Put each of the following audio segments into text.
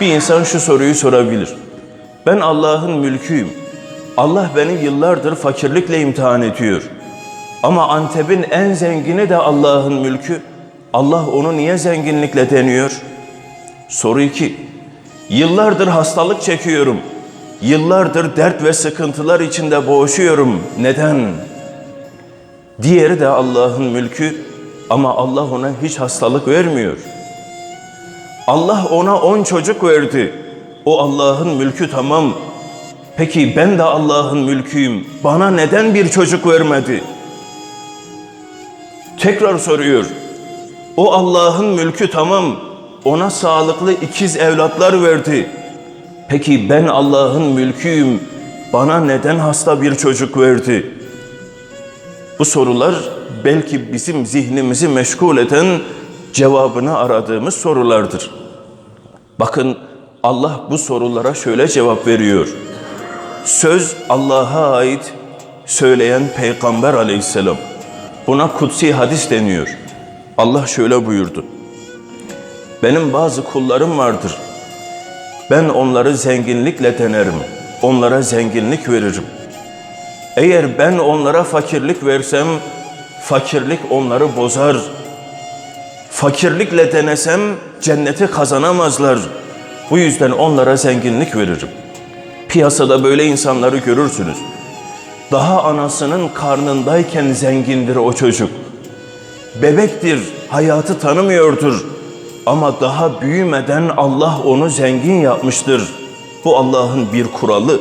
Bir insan şu soruyu sorabilir. Ben Allah'ın mülküyüm. Allah beni yıllardır fakirlikle imtihan ediyor. Ama Antep'in en zengini de Allah'ın mülkü. Allah onu niye zenginlikle deniyor? Soru 2. Yıllardır hastalık çekiyorum. Yıllardır dert ve sıkıntılar içinde boğuşuyorum. Neden? Diğeri de Allah'ın mülkü ama Allah ona hiç hastalık vermiyor. Allah ona on çocuk verdi. O Allah'ın mülkü tamam. Peki ben de Allah'ın mülküyüm. Bana neden bir çocuk vermedi? Tekrar soruyor. O Allah'ın mülkü tamam. Ona sağlıklı ikiz evlatlar verdi. Peki ben Allah'ın mülküyüm. Bana neden hasta bir çocuk verdi? Bu sorular belki bizim zihnimizi meşgul eden cevabını aradığımız sorulardır. Bakın Allah bu sorulara şöyle cevap veriyor. Söz Allah'a ait söyleyen Peygamber aleyhisselam. Buna kutsi hadis deniyor. Allah şöyle buyurdu. Benim bazı kullarım vardır. Ben onları zenginlikle denerim. Onlara zenginlik veririm. Eğer ben onlara fakirlik versem, fakirlik onları bozar. Fakirlikle denesem cenneti kazanamazlar. Bu yüzden onlara zenginlik veririm. Piyasada böyle insanları görürsünüz. Daha anasının karnındayken zengindir o çocuk. Bebektir, hayatı tanımıyordur. Ama daha büyümeden Allah onu zengin yapmıştır. Bu Allah'ın bir kuralı.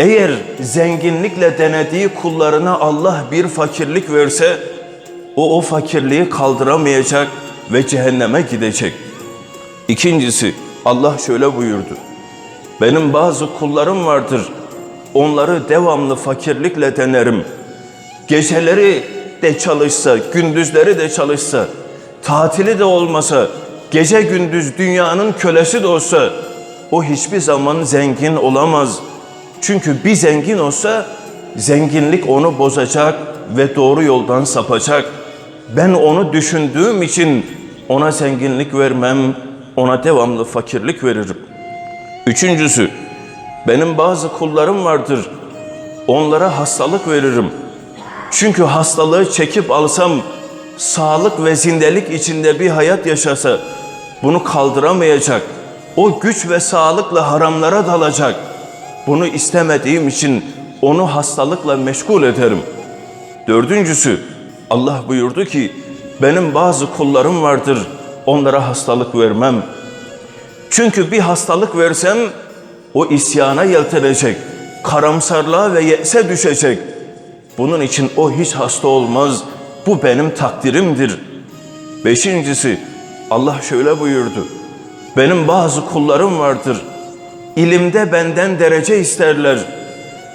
Eğer zenginlikle denediği kullarına Allah bir fakirlik verse, o o fakirliği kaldıramayacak ve cehenneme gidecek. İkincisi, Allah şöyle buyurdu. Benim bazı kullarım vardır. Onları devamlı fakirlikle denerim. Geceleri de çalışsa, gündüzleri de çalışsa, tatili de olmasa, gece gündüz dünyanın kölesi de olsa, o hiçbir zaman zengin olamaz. Çünkü bir zengin olsa, zenginlik onu bozacak ve doğru yoldan sapacak. Ben onu düşündüğüm için ona zenginlik vermem, ona devamlı fakirlik veririm. Üçüncüsü, benim bazı kullarım vardır. Onlara hastalık veririm. Çünkü hastalığı çekip alsam, sağlık ve zindelik içinde bir hayat yaşasa, bunu kaldıramayacak. O güç ve sağlıkla haramlara dalacak. Bunu istemediğim için onu hastalıkla meşgul ederim. Dördüncüsü, Allah buyurdu ki, benim bazı kullarım vardır, onlara hastalık vermem. Çünkü bir hastalık versem, o isyana yeltenecek, karamsarlığa ve yese düşecek. Bunun için o hiç hasta olmaz, bu benim takdirimdir. Beşincisi, Allah şöyle buyurdu, benim bazı kullarım vardır, ilimde benden derece isterler,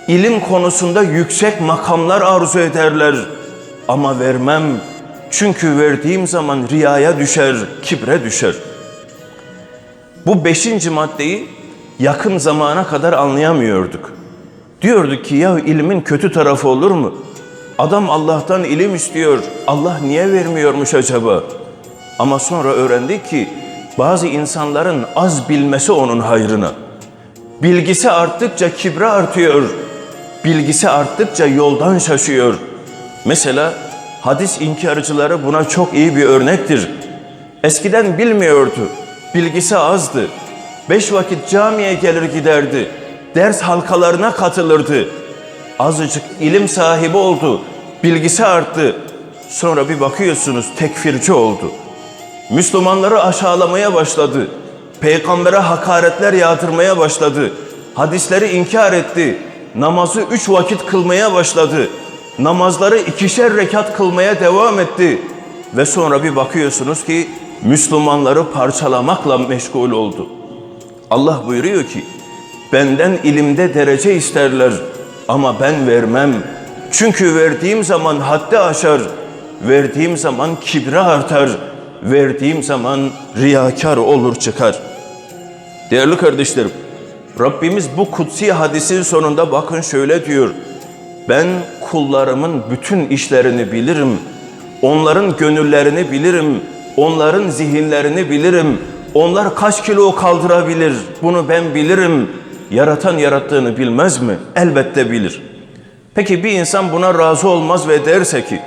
ilim konusunda yüksek makamlar arzu ederler ama vermem. Çünkü verdiğim zaman riyaya düşer, kibre düşer. Bu beşinci maddeyi yakın zamana kadar anlayamıyorduk. Diyorduk ki ya ilmin kötü tarafı olur mu? Adam Allah'tan ilim istiyor. Allah niye vermiyormuş acaba? Ama sonra öğrendik ki bazı insanların az bilmesi onun hayrına. Bilgisi arttıkça kibre artıyor. Bilgisi arttıkça yoldan şaşıyor. Mesela hadis inkarcıları buna çok iyi bir örnektir. Eskiden bilmiyordu. Bilgisi azdı. Beş vakit camiye gelir giderdi. Ders halkalarına katılırdı. Azıcık ilim sahibi oldu. Bilgisi arttı. Sonra bir bakıyorsunuz tekfirci oldu. Müslümanları aşağılamaya başladı. Peygambere hakaretler yağdırmaya başladı. Hadisleri inkar etti. Namazı üç vakit kılmaya başladı. Namazları ikişer rekat kılmaya devam etti. Ve sonra bir bakıyorsunuz ki Müslümanları parçalamakla meşgul oldu. Allah buyuruyor ki, benden ilimde derece isterler ama ben vermem. Çünkü verdiğim zaman haddi aşar, verdiğim zaman kibre artar, verdiğim zaman riyakar olur çıkar. Değerli kardeşlerim, Rabbimiz bu kutsi hadisin sonunda bakın şöyle diyor. Ben kullarımın bütün işlerini bilirim. Onların gönüllerini bilirim. Onların zihinlerini bilirim. Onlar kaç kilo kaldırabilir? Bunu ben bilirim. Yaratan yarattığını bilmez mi? Elbette bilir. Peki bir insan buna razı olmaz ve derse ki,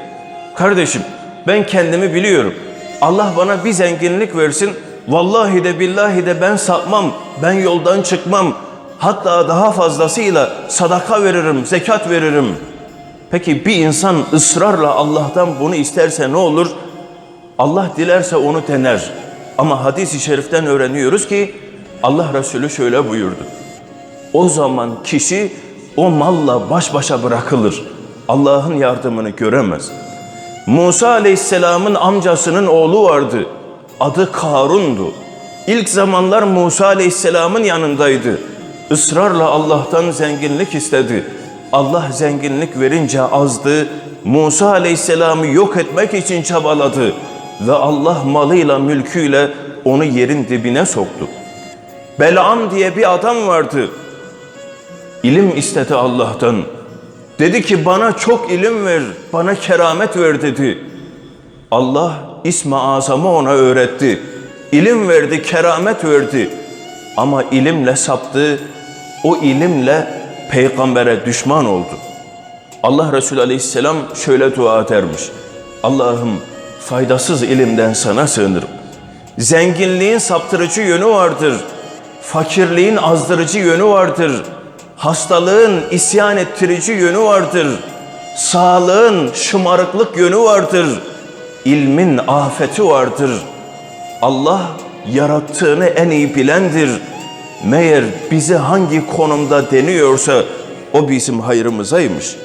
kardeşim ben kendimi biliyorum. Allah bana bir zenginlik versin. Vallahi de billahi de ben sapmam, ben yoldan çıkmam. Hatta daha fazlasıyla sadaka veririm, zekat veririm. Peki bir insan ısrarla Allah'tan bunu isterse ne olur? Allah dilerse onu dener. Ama hadis-i şeriften öğreniyoruz ki Allah Resulü şöyle buyurdu. O zaman kişi o malla baş başa bırakılır. Allah'ın yardımını göremez. Musa Aleyhisselam'ın amcasının oğlu vardı. Adı Karun'du. İlk zamanlar Musa Aleyhisselam'ın yanındaydı. Israrla Allah'tan zenginlik istedi. Allah zenginlik verince azdı. Musa Aleyhisselam'ı yok etmek için çabaladı. Ve Allah malıyla mülküyle onu yerin dibine soktu. Belam diye bir adam vardı. İlim istedi Allah'tan. Dedi ki bana çok ilim ver, bana keramet ver dedi. Allah ismi azamı ona öğretti. İlim verdi, keramet verdi. Ama ilimle saptı, o ilimle peygambere düşman oldu. Allah Resulü Aleyhisselam şöyle dua edermiş. Allah'ım faydasız ilimden sana sığınırım. Zenginliğin saptırıcı yönü vardır. Fakirliğin azdırıcı yönü vardır. Hastalığın isyan ettirici yönü vardır. Sağlığın şımarıklık yönü vardır. İlmin afeti vardır. Allah yarattığını en iyi bilendir. Meğer bizi hangi konumda deniyorsa o bizim hayrımızaymış.''